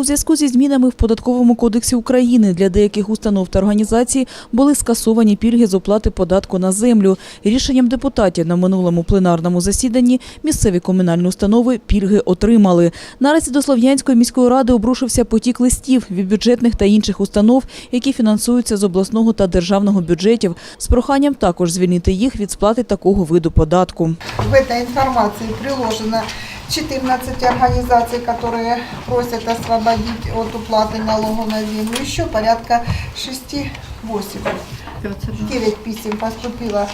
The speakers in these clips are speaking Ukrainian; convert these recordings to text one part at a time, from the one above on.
У зв'язку зі змінами в податковому кодексі України для деяких установ та організацій були скасовані пільги з оплати податку на землю. Рішенням депутатів на минулому пленарному засіданні місцеві комунальні установи пільги отримали. Наразі до Слов'янської міської ради обрушився потік листів від бюджетних та інших установ, які фінансуються з обласного та державного бюджетів, з проханням також звільнити їх від сплати такого виду податку. В этой информации приложено 14 организаций, которые просят освободить от уплаты налога на землю. Еще порядка 6-8. 9 писем поступило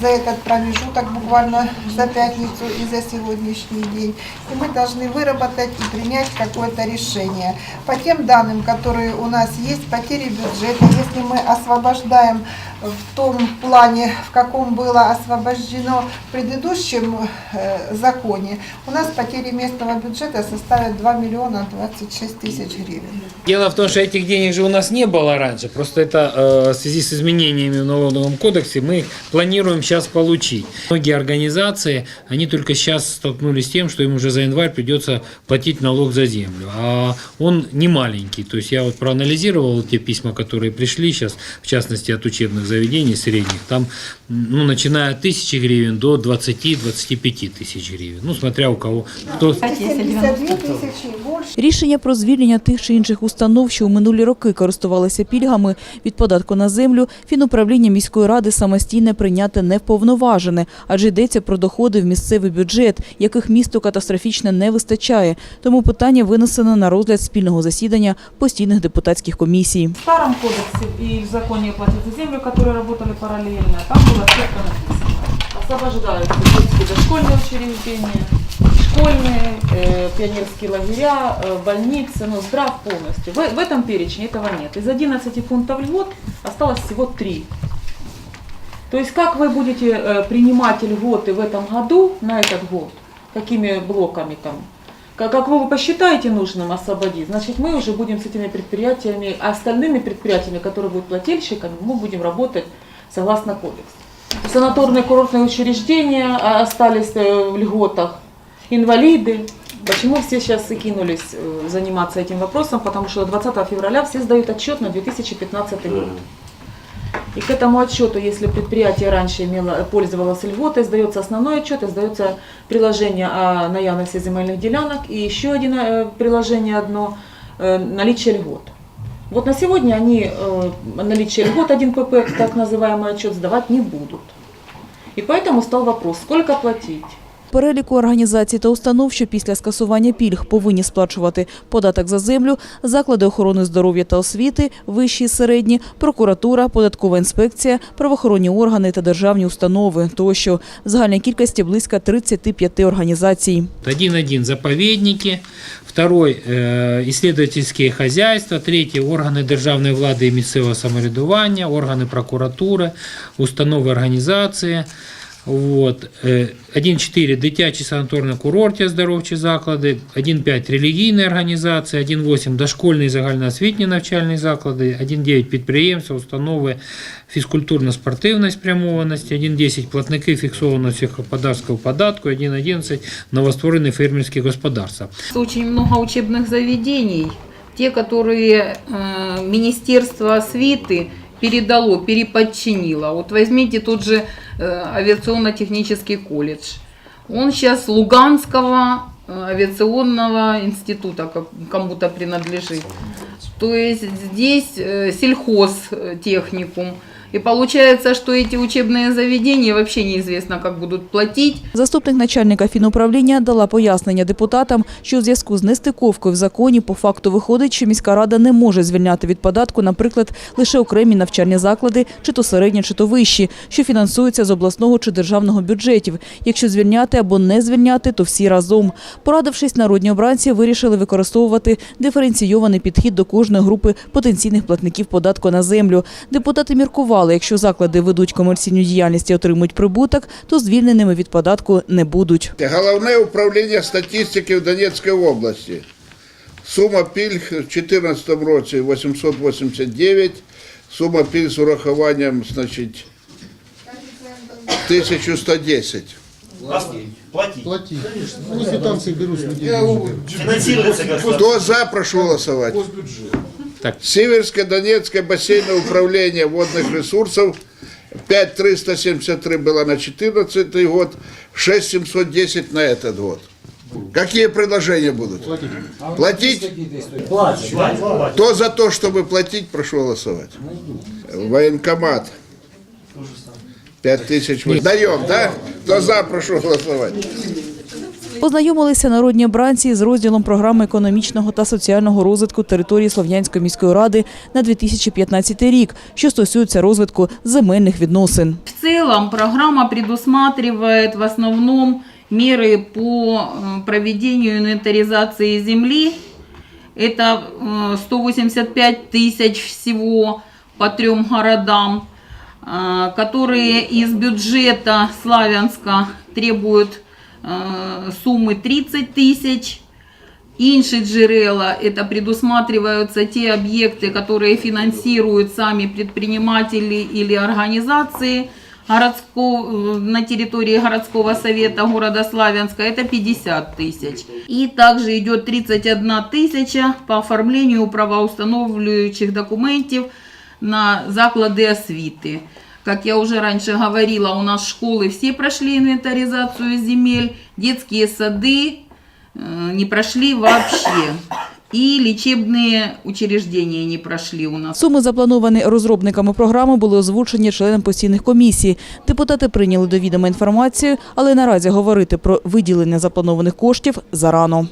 за этот промежуток, буквально за пятницу и за сегодняшний день. И мы должны выработать и принять какое-то решение. По тем данным, которые у нас есть, потери бюджета, если мы освобождаем в том плане, в каком было освобождено в предыдущем э, законе, у нас потери местного бюджета составят 2 миллиона 26 тысяч гривен. Дело в том, что этих денег же у нас не было раньше. Просто это э, в связи с изменениями в налоговом кодексе мы их планируем сейчас получить. Многие организации, они только сейчас столкнулись с тем, что им уже за январь придется платить налог за землю. А он не маленький. То есть я вот проанализировал те письма, которые пришли сейчас, в частности от учебных заведений средних. Там, ну, начиная от тысячи гривен до 20-25 тысяч гривен. Ну, смотря у кого. Кто, 72 тысячи и больше. Рішення про звільнення тих чи інших установ, що у минулі роки користувалися пільгами від податку на землю, фінуправління міської ради самостійне прийняти не вповноважене, адже йдеться про доходи в місцевий бюджет, яких місту катастрофічно не вистачає. Тому питання винесено на розгляд спільного засідання постійних депутатських комісій. В старом кодексе и в законе о плате за землю, которые работали параллельно, там было четко написано. Освобождаются детские дошкольные учреждения, Школьные, э, пионерские лагеря, э, больницы, ну, здрав полностью. В, в этом перечне этого нет. Из 11 пунктов льгот осталось всего 3. То есть как вы будете э, принимать льготы в этом году, на этот год, какими блоками там, как, как вы посчитаете нужным освободить, значит мы уже будем с этими предприятиями, а остальными предприятиями, которые будут плательщиками, мы будем работать согласно кодексу. Санаторные курортные учреждения а, остались э, в льготах, инвалиды. Почему все сейчас и кинулись э, заниматься этим вопросом? Потому что 20 февраля все сдают отчет на 2015 год. И к этому отчету, если предприятие раньше имело, пользовалось льготой, сдается основной отчет, сдается приложение о наявности земельных делянок, и еще один э, приложение одно, э, наличие льгот. Вот на сегодня они наличие льгот, один ПП, так называемый отчет, сдавать не будут. И поэтому стал вопрос, сколько платить? Переліку організацій та установ, що після скасування пільг повинні сплачувати податок за землю, заклади охорони здоров'я та освіти, вищі і середні, прокуратура, податкова інспекція, правоохоронні органи та державні установи тощо. В загальній кількості близько 35 організацій. Один-один заповедники, второй э, исследовательские хозяйства, третий органи державної влади і місцевого самоврядування, органи прокуратури, установи організації. Вот. Е, 1.4 дитячі санаторно-курортні оздоровчі заклади, 1.5 релігійні організації, 1.8 дошкольні загальноосвітні навчальні заклади, 1.9 підприємства, установи фізкультурно-спортивної спрямованості, 1.10 платники фіксованого сільськогосподарського податку, 1.11 новостворені фермерські господарства. Очень много учебных заведений, те, которые э, Министерство освиты передало, переподчинило. Вот возьмите тот же э, авиационно-технический колледж. Он сейчас Луганского э, авиационного института как- кому-то принадлежит. То есть здесь э, сельхозтехникум. И получается, что эти учебные заведения вообще неизвестно, как будут платить. Заступник начальника фінуправління дала пояснення депутатам, що у зв'язку з нестиковкою в законі по факту виходить, що міська рада не може звільняти від податку, наприклад, лише окремі навчальні заклади, чи то середні, чи то вищі, що фінансуються з обласного чи державного бюджетів. Якщо звільняти або не звільняти, то всі разом. Порадившись, народні обранці вирішили використовувати диференційований підхід до кожної групи потенційних платників податку на землю. Депутати міркували, якщо заклади ведуть комерційну діяльність і отримують прибуток, то звільненими від податку не будуть. Головне управління статистики в Донецькій області. Сума пільг в 2014 році 889, сума пільг з урахуванням, значить, 1110. Платить. Платить. Ну, если там всех берут, людей. Финансируется государство. Кто за, прошу голосовать. Так. Северское-Донецкое бассейное управление водных ресурсов 5373 было на 2014 год, 6710 на этот год. Какие предложения будут? Платить? Платит. Платит. Кто за то, чтобы платить, прошу голосовать. Военкомат. 5000. мы Даем, да? Кто за, прошу голосовать. Познайомилися народні обранці з розділом програми економічного та соціального розвитку території Слов'янської міської ради на 2015 рік, що стосується розвитку земельних відносин. В целом программа предусматривает в основном меры по э, проведению инвентаризации земли. Это э, 185 тысяч всего по трем городам, э, которые из бюджета Славянска требуют э, суммы 30 тысяч. Інші джерела – это предусматриваются те объекты, которые финансируют сами предприниматели или организации городского, э, на территории городского совета города Славянска, это 50 тысяч. И также идет 31 тысяча по оформлению правоустанавливающих документов на заклады освиты. Как я уже раньше говорила, у нас школы все прошли инвентаризацию земель, детские сады, э, не прошли вообще. И лечебные учреждения не прошли у нас. Суми, заплановані розробниками програми, були озвучені членам постійних комісій. Депутати прийняли до відома інформацію, але наразі говорити про виділення запланованих коштів зарано.